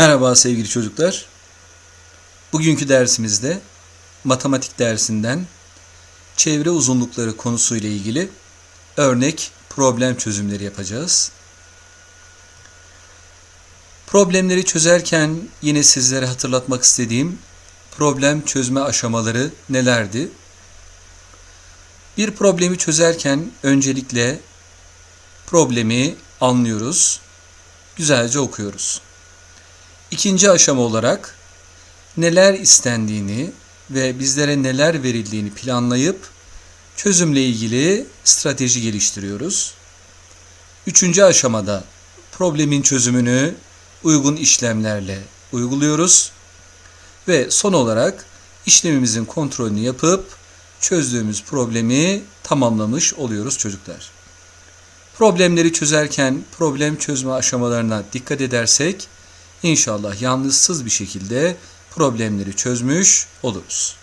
Merhaba sevgili çocuklar. Bugünkü dersimizde matematik dersinden çevre uzunlukları konusuyla ilgili örnek problem çözümleri yapacağız. Problemleri çözerken yine sizlere hatırlatmak istediğim problem çözme aşamaları nelerdi? Bir problemi çözerken öncelikle problemi anlıyoruz, güzelce okuyoruz. İkinci aşama olarak neler istendiğini ve bizlere neler verildiğini planlayıp çözümle ilgili strateji geliştiriyoruz. Üçüncü aşamada problemin çözümünü uygun işlemlerle uyguluyoruz ve son olarak işlemimizin kontrolünü yapıp çözdüğümüz problemi tamamlamış oluyoruz çocuklar. Problemleri çözerken problem çözme aşamalarına dikkat edersek İnşallah yalnızsız bir şekilde problemleri çözmüş oluruz.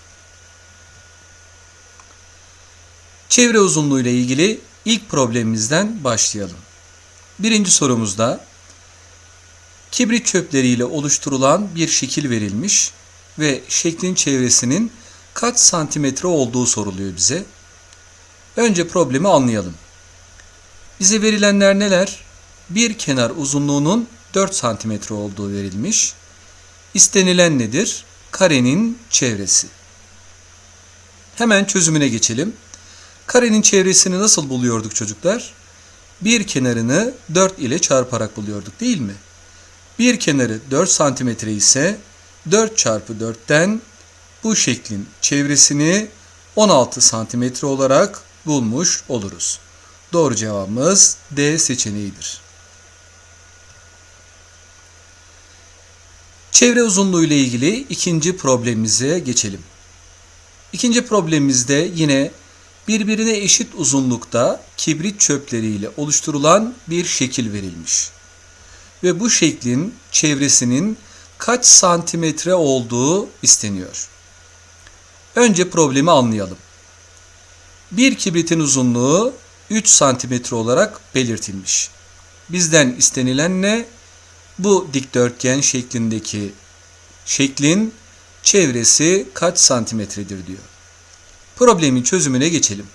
Çevre uzunluğu ile ilgili ilk problemimizden başlayalım. Birinci sorumuzda kibrit çöpleriyle oluşturulan bir şekil verilmiş ve şeklin çevresinin kaç santimetre olduğu soruluyor bize. Önce problemi anlayalım. Bize verilenler neler? Bir kenar uzunluğunun 4 santimetre olduğu verilmiş. İstenilen nedir? Karenin çevresi. Hemen çözümüne geçelim. Karenin çevresini nasıl buluyorduk çocuklar? Bir kenarını 4 ile çarparak buluyorduk değil mi? Bir kenarı 4 santimetre ise 4 çarpı 4'ten bu şeklin çevresini 16 santimetre olarak bulmuş oluruz. Doğru cevabımız D seçeneğidir. Çevre uzunluğu ile ilgili ikinci problemimize geçelim. İkinci problemimizde yine birbirine eşit uzunlukta kibrit çöpleriyle oluşturulan bir şekil verilmiş. Ve bu şeklin çevresinin kaç santimetre olduğu isteniyor. Önce problemi anlayalım. Bir kibritin uzunluğu 3 santimetre olarak belirtilmiş. Bizden istenilen ne? Bu dikdörtgen şeklindeki şeklin çevresi kaç santimetredir diyor. Problemin çözümüne geçelim.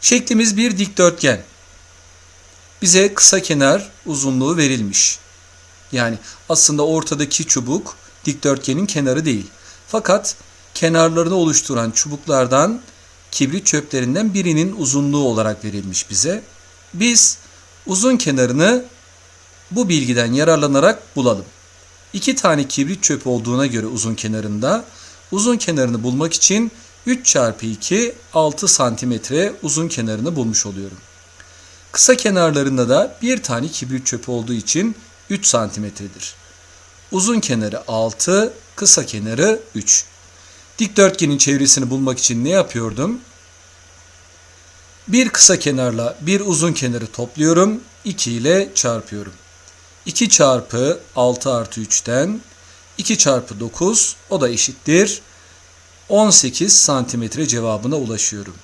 Şeklimiz bir dikdörtgen. Bize kısa kenar uzunluğu verilmiş. Yani aslında ortadaki çubuk dikdörtgenin kenarı değil. Fakat kenarlarını oluşturan çubuklardan kibrit çöplerinden birinin uzunluğu olarak verilmiş bize. Biz uzun kenarını bu bilgiden yararlanarak bulalım. İki tane kibrit çöpü olduğuna göre uzun kenarında uzun kenarını bulmak için 3 çarpı 2 6 santimetre uzun kenarını bulmuş oluyorum. Kısa kenarlarında da bir tane kibrit çöpü olduğu için 3 santimetredir. Uzun kenarı 6, kısa kenarı 3. Dikdörtgenin çevresini bulmak için ne yapıyordum? Bir kısa kenarla bir uzun kenarı topluyorum, 2 ile çarpıyorum. 2 çarpı 6 artı 3'ten 2 çarpı 9 o da eşittir. 18 santimetre cevabına ulaşıyorum.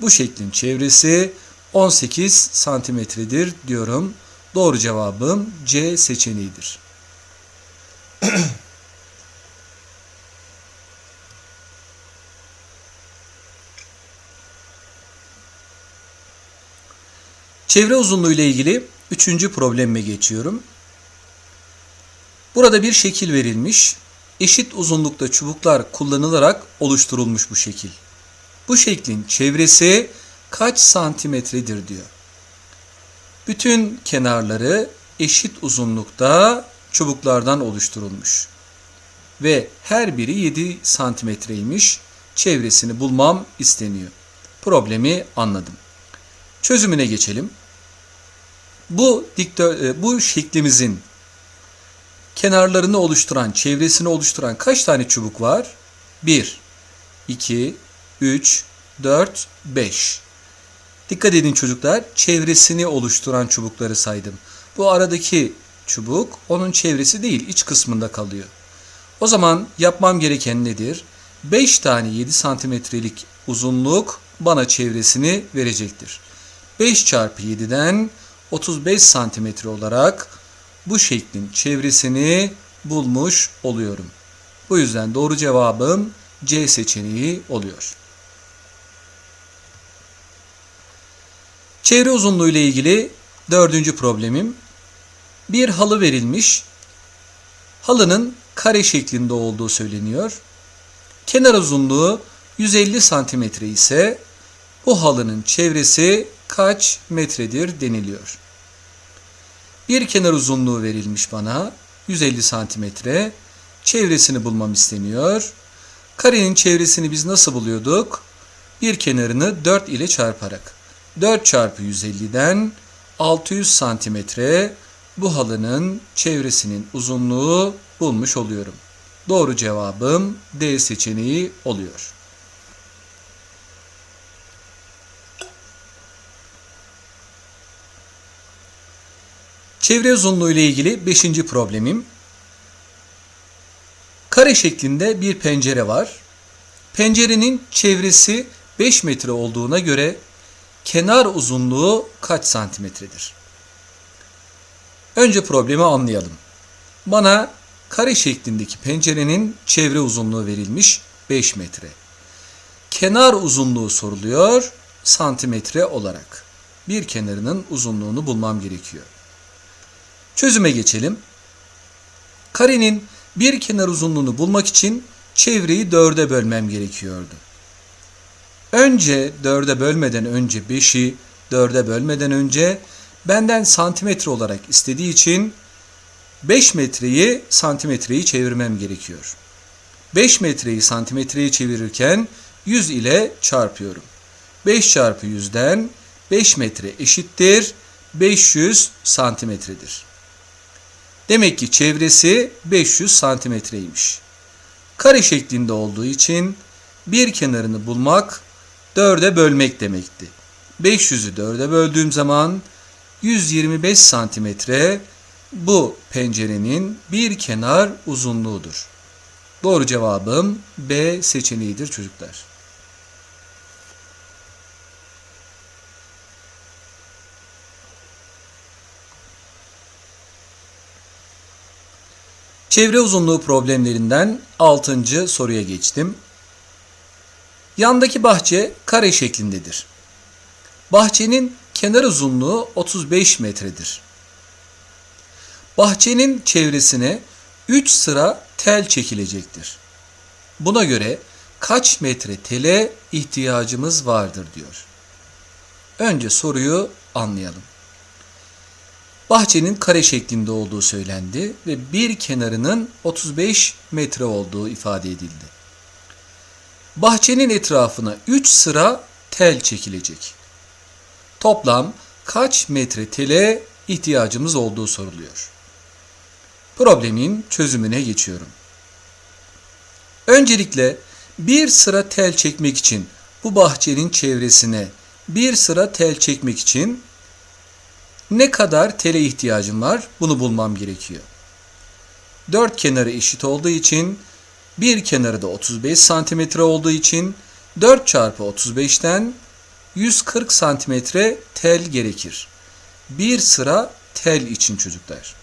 Bu şeklin çevresi 18 santimetredir diyorum. Doğru cevabım C seçeneğidir. Çevre uzunluğu ile ilgili üçüncü probleme geçiyorum. Burada bir şekil verilmiş. Eşit uzunlukta çubuklar kullanılarak oluşturulmuş bu şekil. Bu şeklin çevresi kaç santimetredir diyor. Bütün kenarları eşit uzunlukta çubuklardan oluşturulmuş. Ve her biri 7 santimetreymiş. Çevresini bulmam isteniyor. Problemi anladım. Çözümüne geçelim. Bu diktör, bu şeklimizin kenarlarını oluşturan, çevresini oluşturan kaç tane çubuk var? 1, 2, 3, 4, 5. Dikkat edin çocuklar, çevresini oluşturan çubukları saydım. Bu aradaki çubuk onun çevresi değil, iç kısmında kalıyor. O zaman yapmam gereken nedir? 5 tane 7 santimetrelik uzunluk bana çevresini verecektir. 5 çarpı 7'den 35 santimetre olarak bu şeklin çevresini bulmuş oluyorum. Bu yüzden doğru cevabım C seçeneği oluyor. Çevre uzunluğu ile ilgili dördüncü problemim. Bir halı verilmiş. Halının kare şeklinde olduğu söyleniyor. Kenar uzunluğu 150 santimetre ise bu halının çevresi kaç metredir deniliyor. Bir kenar uzunluğu verilmiş bana 150 santimetre. Çevresini bulmam isteniyor. Karenin çevresini biz nasıl buluyorduk? Bir kenarını 4 ile çarparak. 4 çarpı 150'den 600 santimetre bu halının çevresinin uzunluğu bulmuş oluyorum. Doğru cevabım D seçeneği oluyor. Çevre uzunluğu ile ilgili 5. problemim. Kare şeklinde bir pencere var. Pencerenin çevresi 5 metre olduğuna göre kenar uzunluğu kaç santimetredir? Önce problemi anlayalım. Bana kare şeklindeki pencerenin çevre uzunluğu verilmiş 5 metre. Kenar uzunluğu soruluyor santimetre olarak. Bir kenarının uzunluğunu bulmam gerekiyor. Çözüme geçelim. Karenin bir kenar uzunluğunu bulmak için çevreyi dörde bölmem gerekiyordu. Önce dörde bölmeden önce beşi dörde bölmeden önce benden santimetre olarak istediği için 5 metreyi santimetreyi çevirmem gerekiyor. 5 metreyi santimetreye çevirirken 100 ile çarpıyorum. 5 çarpı 100'den 5 metre eşittir 500 santimetredir. Demek ki çevresi 500 santimetreymiş. Kare şeklinde olduğu için bir kenarını bulmak 4'e bölmek demekti. 500'ü 4'e böldüğüm zaman 125 santimetre bu pencerenin bir kenar uzunluğudur. Doğru cevabım B seçeneğidir çocuklar. Çevre uzunluğu problemlerinden 6. soruya geçtim. Yandaki bahçe kare şeklindedir. Bahçenin kenar uzunluğu 35 metredir. Bahçenin çevresine 3 sıra tel çekilecektir. Buna göre kaç metre tele ihtiyacımız vardır diyor. Önce soruyu anlayalım. Bahçenin kare şeklinde olduğu söylendi ve bir kenarının 35 metre olduğu ifade edildi. Bahçenin etrafına 3 sıra tel çekilecek. Toplam kaç metre tele ihtiyacımız olduğu soruluyor. Problemin çözümüne geçiyorum. Öncelikle bir sıra tel çekmek için bu bahçenin çevresine bir sıra tel çekmek için ne kadar tele ihtiyacım var bunu bulmam gerekiyor. Dört kenarı eşit olduğu için bir kenarı da 35 santimetre olduğu için 4 çarpı 35'ten 140 santimetre tel gerekir. Bir sıra tel için çocuklar.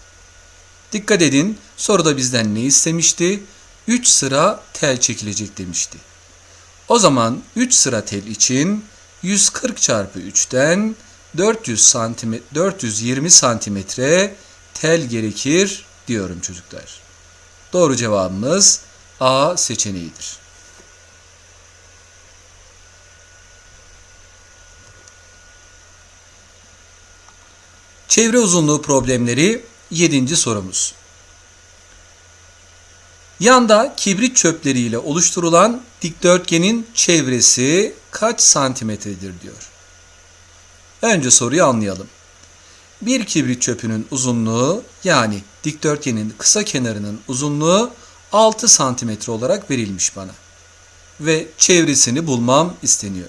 Dikkat edin soruda bizden ne istemişti? 3 sıra tel çekilecek demişti. O zaman 3 sıra tel için 140 çarpı 3'ten 400 santimetre 420 santimetre tel gerekir diyorum çocuklar. Doğru cevabımız A seçeneğidir. Çevre uzunluğu problemleri 7. sorumuz. Yanda kibrit çöpleriyle oluşturulan dikdörtgenin çevresi kaç santimetredir diyor. Önce soruyu anlayalım. Bir kibrit çöpünün uzunluğu yani dikdörtgenin kısa kenarının uzunluğu 6 santimetre olarak verilmiş bana. Ve çevresini bulmam isteniyor.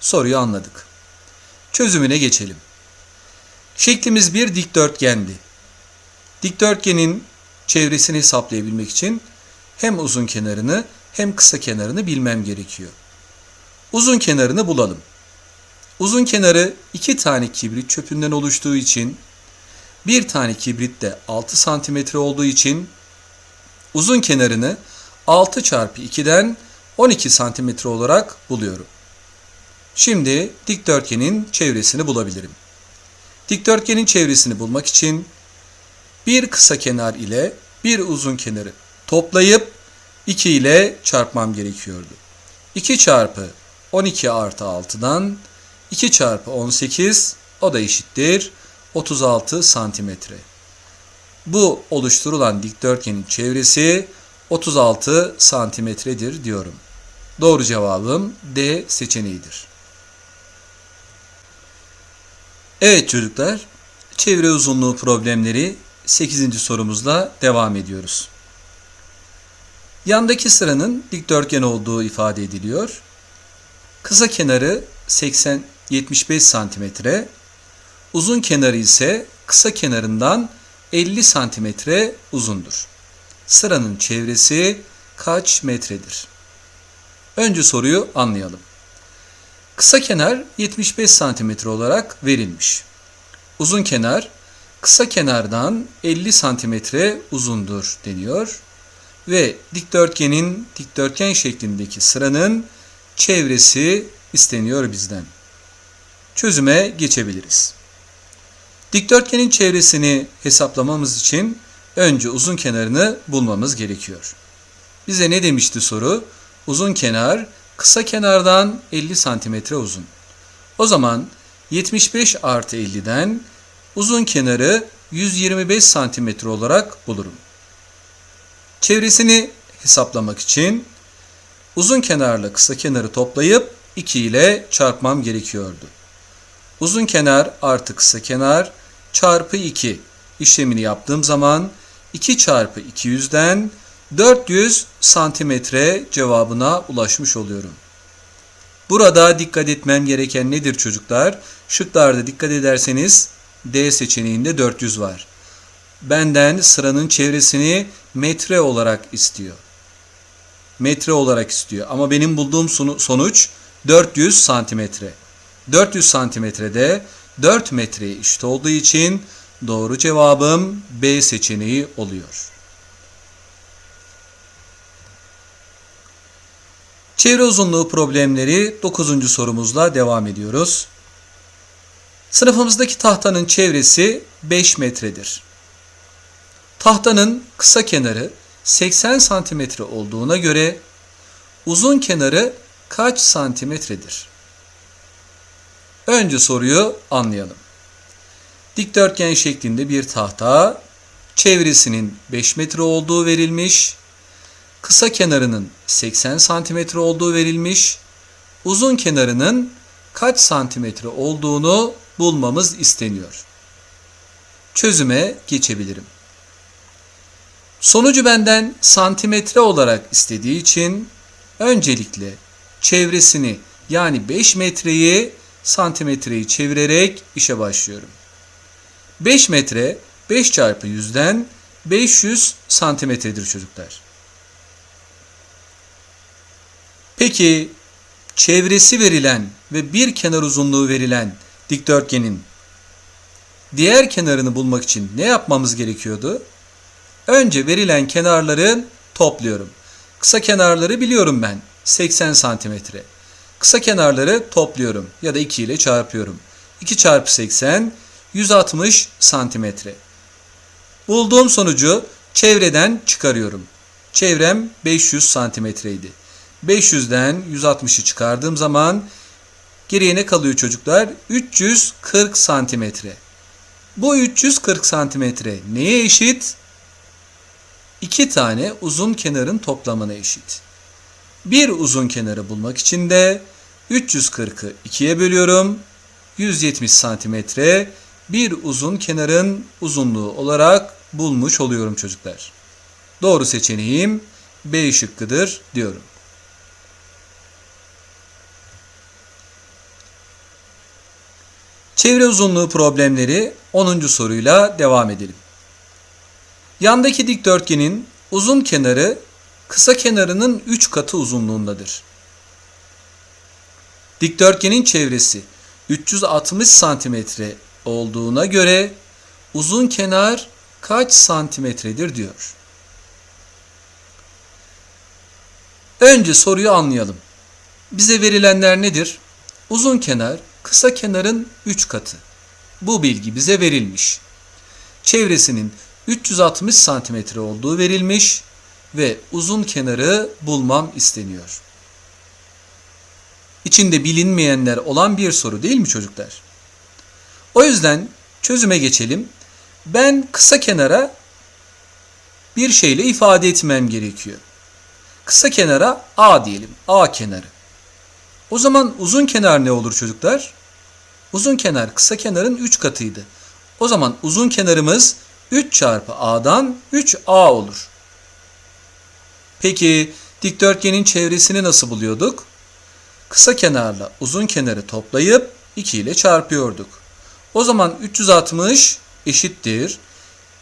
Soruyu anladık. Çözümüne geçelim. Şeklimiz bir dikdörtgendi. Dikdörtgenin çevresini hesaplayabilmek için hem uzun kenarını hem kısa kenarını bilmem gerekiyor. Uzun kenarını bulalım. Uzun kenarı iki tane kibrit çöpünden oluştuğu için bir tane kibrit de 6 santimetre olduğu için uzun kenarını 6 çarpı 2'den 12 santimetre olarak buluyorum. Şimdi dikdörtgenin çevresini bulabilirim. Dikdörtgenin çevresini bulmak için bir kısa kenar ile bir uzun kenarı toplayıp 2 ile çarpmam gerekiyordu. 2 çarpı 12 artı 6'dan 2 çarpı 18 o da eşittir 36 santimetre. Bu oluşturulan dikdörtgenin çevresi 36 santimetredir diyorum. Doğru cevabım D seçeneğidir. Evet çocuklar, çevre uzunluğu problemleri 8. sorumuzla devam ediyoruz. Yandaki sıranın dikdörtgen olduğu ifade ediliyor. Kısa kenarı 80 75 santimetre, uzun kenarı ise kısa kenarından 50 santimetre uzundur. Sıranın çevresi kaç metredir? Önce soruyu anlayalım. Kısa kenar 75 santimetre olarak verilmiş. Uzun kenar kısa kenardan 50 santimetre uzundur deniyor ve dikdörtgenin dikdörtgen şeklindeki sıranın çevresi isteniyor bizden. Çözüme geçebiliriz. Dikdörtgenin çevresini hesaplamamız için önce uzun kenarını bulmamız gerekiyor. Bize ne demişti soru? Uzun kenar kısa kenardan 50 santimetre uzun. O zaman 75 artı 50'den uzun kenarı 125 santimetre olarak bulurum. Çevresini hesaplamak için uzun kenarla kısa kenarı toplayıp 2 ile çarpmam gerekiyordu. Uzun kenar artı kısa kenar çarpı 2 işlemini yaptığım zaman 2 çarpı 200'den 400 santimetre cevabına ulaşmış oluyorum. Burada dikkat etmem gereken nedir çocuklar? Şıklarda dikkat ederseniz D seçeneğinde 400 var. Benden sıranın çevresini metre olarak istiyor. Metre olarak istiyor. Ama benim bulduğum sonuç 400 santimetre. 400 santimetrede 4 metreye eşit olduğu için doğru cevabım B seçeneği oluyor. Çevre uzunluğu problemleri 9. sorumuzla devam ediyoruz. Sınıfımızdaki tahtanın çevresi 5 metredir. Tahtanın kısa kenarı 80 santimetre olduğuna göre uzun kenarı kaç santimetredir? Önce soruyu anlayalım. Dikdörtgen şeklinde bir tahta, çevresinin 5 metre olduğu verilmiş, kısa kenarının 80 santimetre olduğu verilmiş, uzun kenarının kaç santimetre olduğunu bulmamız isteniyor. Çözüme geçebilirim. Sonucu benden santimetre olarak istediği için öncelikle çevresini yani 5 metreyi santimetreyi çevirerek işe başlıyorum. 5 metre 5 çarpı 100'den 500 santimetredir çocuklar. Peki çevresi verilen ve bir kenar uzunluğu verilen dikdörtgenin diğer kenarını bulmak için ne yapmamız gerekiyordu? Önce verilen kenarları topluyorum. Kısa kenarları biliyorum ben. 80 santimetre. Kısa kenarları topluyorum ya da 2 ile çarpıyorum. 2 çarpı 80 160 santimetre. Bulduğum sonucu çevreden çıkarıyorum. Çevrem 500 santimetreydi. 500'den 160'ı çıkardığım zaman geriye ne kalıyor çocuklar? 340 santimetre. Bu 340 santimetre neye eşit? İki tane uzun kenarın toplamına eşit. Bir uzun kenarı bulmak için de 340'ı 2'ye bölüyorum. 170 santimetre bir uzun kenarın uzunluğu olarak bulmuş oluyorum çocuklar. Doğru seçeneğim B şıkkıdır diyorum. Çevre uzunluğu problemleri 10. soruyla devam edelim. Yandaki dikdörtgenin uzun kenarı kısa kenarının 3 katı uzunluğundadır. Dikdörtgenin çevresi 360 santimetre olduğuna göre uzun kenar kaç santimetredir diyor. Önce soruyu anlayalım. Bize verilenler nedir? Uzun kenar kısa kenarın 3 katı. Bu bilgi bize verilmiş. Çevresinin 360 santimetre olduğu verilmiş ve uzun kenarı bulmam isteniyor. İçinde bilinmeyenler olan bir soru değil mi çocuklar? O yüzden çözüme geçelim. Ben kısa kenara bir şeyle ifade etmem gerekiyor. Kısa kenara A diyelim. A kenarı. O zaman uzun kenar ne olur çocuklar? Uzun kenar kısa kenarın 3 katıydı. O zaman uzun kenarımız 3 çarpı A'dan 3A olur. Peki dikdörtgenin çevresini nasıl buluyorduk? Kısa kenarla uzun kenarı toplayıp 2 ile çarpıyorduk. O zaman 360 eşittir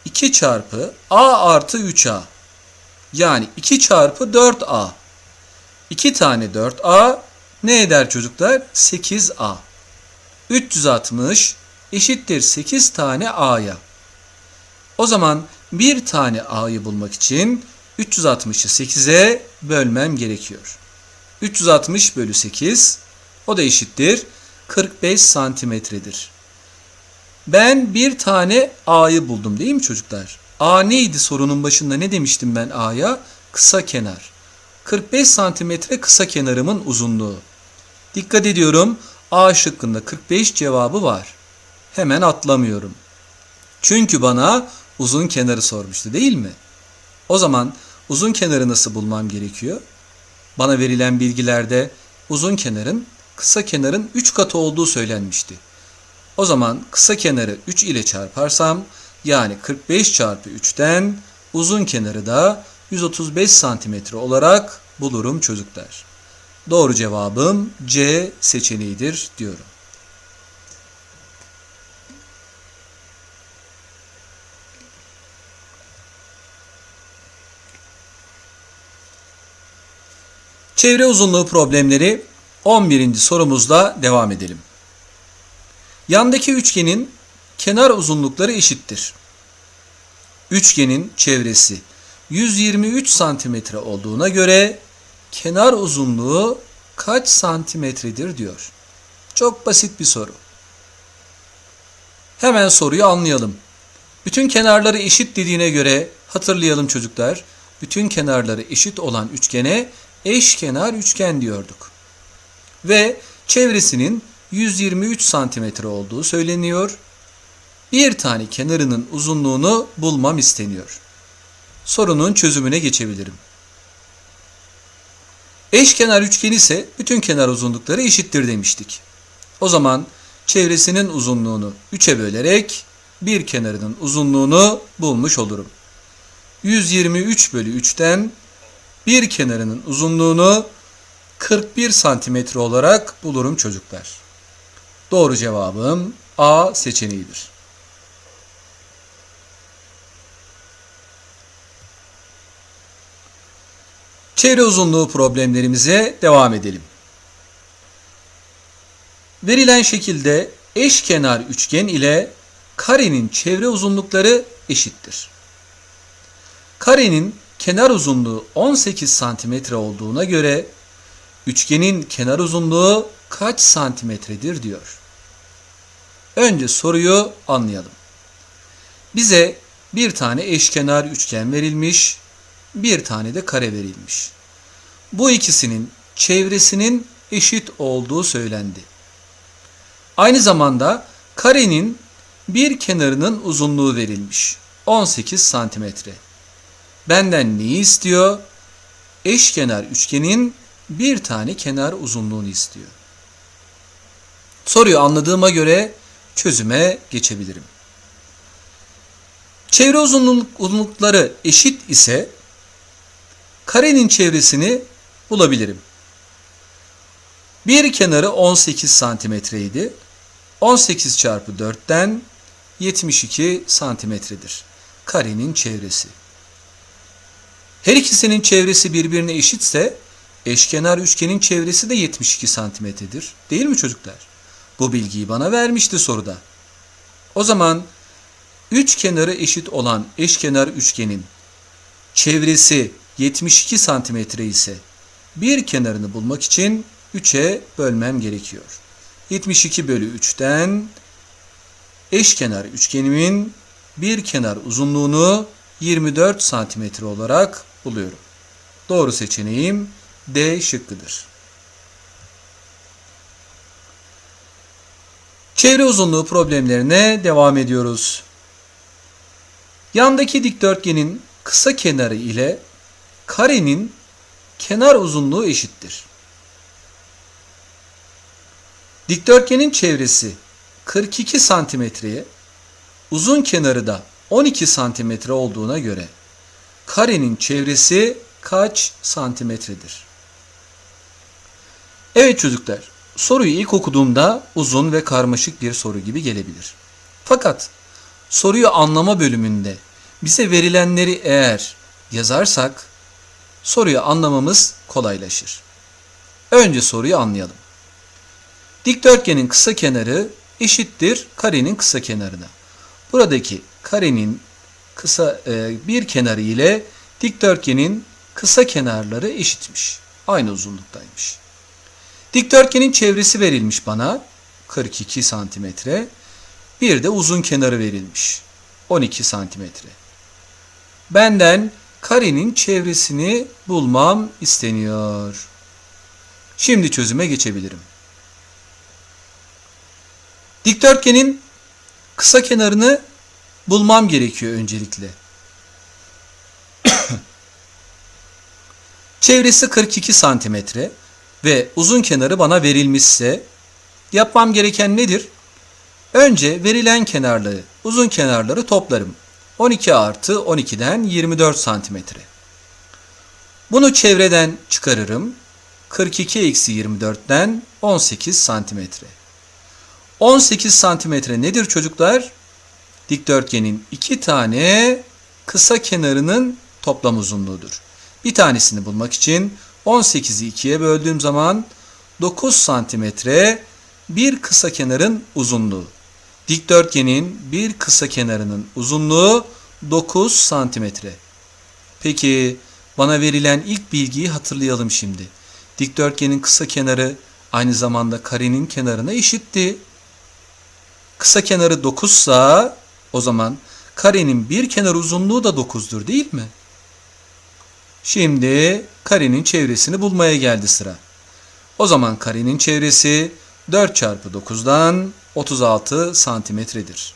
2 çarpı A artı 3A. Yani 2 çarpı 4A. 2 tane 4A ne eder çocuklar? 8A. 360 eşittir 8 tane A'ya. O zaman bir tane A'yı bulmak için 360'ı 8'e bölmem gerekiyor. 360 bölü 8 o da eşittir 45 santimetredir. Ben bir tane A'yı buldum değil mi çocuklar? A neydi sorunun başında ne demiştim ben A'ya? Kısa kenar. 45 santimetre kısa kenarımın uzunluğu. Dikkat ediyorum A şıkkında 45 cevabı var. Hemen atlamıyorum. Çünkü bana uzun kenarı sormuştu değil mi? O zaman uzun kenarı nasıl bulmam gerekiyor? Bana verilen bilgilerde uzun kenarın kısa kenarın 3 katı olduğu söylenmişti. O zaman kısa kenarı 3 ile çarparsam yani 45 çarpı 3'ten uzun kenarı da 135 santimetre olarak bulurum çocuklar. Doğru cevabım C seçeneğidir diyorum. Çevre uzunluğu problemleri 11. sorumuzla devam edelim. Yandaki üçgenin kenar uzunlukları eşittir. Üçgenin çevresi 123 santimetre olduğuna göre kenar uzunluğu kaç santimetredir diyor. Çok basit bir soru. Hemen soruyu anlayalım. Bütün kenarları eşit dediğine göre hatırlayalım çocuklar. Bütün kenarları eşit olan üçgene eşkenar üçgen diyorduk. Ve çevresinin 123 santimetre olduğu söyleniyor. Bir tane kenarının uzunluğunu bulmam isteniyor. Sorunun çözümüne geçebilirim. Eşkenar üçgen ise bütün kenar uzunlukları eşittir demiştik. O zaman çevresinin uzunluğunu 3'e bölerek bir kenarının uzunluğunu bulmuş olurum. 123 bölü 3'ten bir kenarının uzunluğunu 41 santimetre olarak bulurum çocuklar. Doğru cevabım A seçeneğidir. Çevre uzunluğu problemlerimize devam edelim. Verilen şekilde eşkenar üçgen ile karenin çevre uzunlukları eşittir. Karenin kenar uzunluğu 18 santimetre olduğuna göre üçgenin kenar uzunluğu kaç santimetredir diyor. Önce soruyu anlayalım. Bize bir tane eşkenar üçgen verilmiş, bir tane de kare verilmiş. Bu ikisinin çevresinin eşit olduğu söylendi. Aynı zamanda karenin bir kenarının uzunluğu verilmiş. 18 santimetre. Benden neyi istiyor? Eşkenar üçgenin bir tane kenar uzunluğunu istiyor. Soruyu anladığıma göre çözüme geçebilirim. Çevre uzunluk, uzunlukları eşit ise karenin çevresini bulabilirim. Bir kenarı 18 santimetreydi. 18 çarpı 4'ten 72 santimetredir. Karenin çevresi. Her ikisinin çevresi birbirine eşitse eşkenar üçgenin çevresi de 72 santimetredir. Değil mi çocuklar? Bu bilgiyi bana vermişti soruda. O zaman üç kenarı eşit olan eşkenar üçgenin çevresi 72 santimetre ise bir kenarını bulmak için 3'e bölmem gerekiyor. 72 bölü 3'ten eşkenar üçgenimin bir kenar uzunluğunu 24 santimetre olarak buluyorum. Doğru seçeneğim D şıkkıdır. Çevre uzunluğu problemlerine devam ediyoruz. Yandaki dikdörtgenin kısa kenarı ile karenin kenar uzunluğu eşittir. Dikdörtgenin çevresi 42 santimetreye, uzun kenarı da 12 santimetre olduğuna göre karenin çevresi kaç santimetredir? Evet çocuklar, soruyu ilk okuduğumda uzun ve karmaşık bir soru gibi gelebilir. Fakat soruyu anlama bölümünde bize verilenleri eğer yazarsak soruyu anlamamız kolaylaşır. Önce soruyu anlayalım. Dikdörtgenin kısa kenarı eşittir karenin kısa kenarına. Buradaki karenin kısa e, bir kenarı ile dikdörtgenin kısa kenarları eşitmiş. Aynı uzunluktaymış. Dikdörtgenin çevresi verilmiş bana 42 santimetre. Bir de uzun kenarı verilmiş 12 santimetre. Benden karenin çevresini bulmam isteniyor. Şimdi çözüme geçebilirim. Dikdörtgenin kısa kenarını bulmam gerekiyor öncelikle. Çevresi 42 santimetre ve uzun kenarı bana verilmişse yapmam gereken nedir? Önce verilen kenarları, uzun kenarları toplarım. 12 artı 12'den 24 santimetre. Bunu çevreden çıkarırım. 42 eksi 24'ten 18 santimetre. 18 santimetre nedir çocuklar? Dikdörtgenin iki tane kısa kenarının toplam uzunluğudur. Bir tanesini bulmak için 18'i ikiye böldüğüm zaman 9 santimetre bir kısa kenarın uzunluğu. Dikdörtgenin bir kısa kenarının uzunluğu 9 santimetre. Peki bana verilen ilk bilgiyi hatırlayalım şimdi. Dikdörtgenin kısa kenarı aynı zamanda karenin kenarına eşitti. Kısa kenarı 9 sa o zaman karenin bir kenar uzunluğu da 9'dur değil mi? Şimdi karenin çevresini bulmaya geldi sıra. O zaman karenin çevresi 4 çarpı 9'dan 36 santimetredir.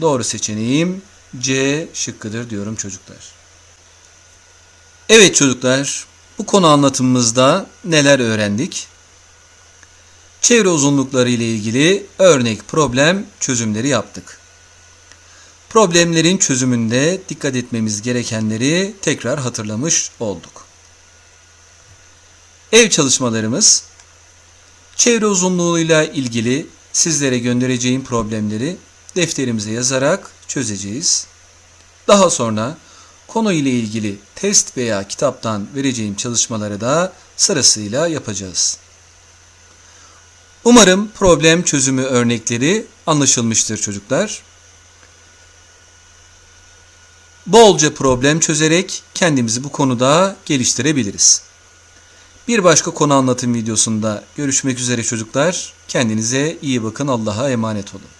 Doğru seçeneğim C şıkkıdır diyorum çocuklar. Evet çocuklar, bu konu anlatımımızda neler öğrendik? Çevre uzunlukları ile ilgili örnek problem çözümleri yaptık. Problemlerin çözümünde dikkat etmemiz gerekenleri tekrar hatırlamış olduk. Ev çalışmalarımız çevre uzunluğuyla ilgili sizlere göndereceğim problemleri defterimize yazarak çözeceğiz. Daha sonra konu ile ilgili test veya kitaptan vereceğim çalışmaları da sırasıyla yapacağız. Umarım problem çözümü örnekleri anlaşılmıştır çocuklar. Bolca problem çözerek kendimizi bu konuda geliştirebiliriz. Bir başka konu anlatım videosunda görüşmek üzere çocuklar. Kendinize iyi bakın. Allah'a emanet olun.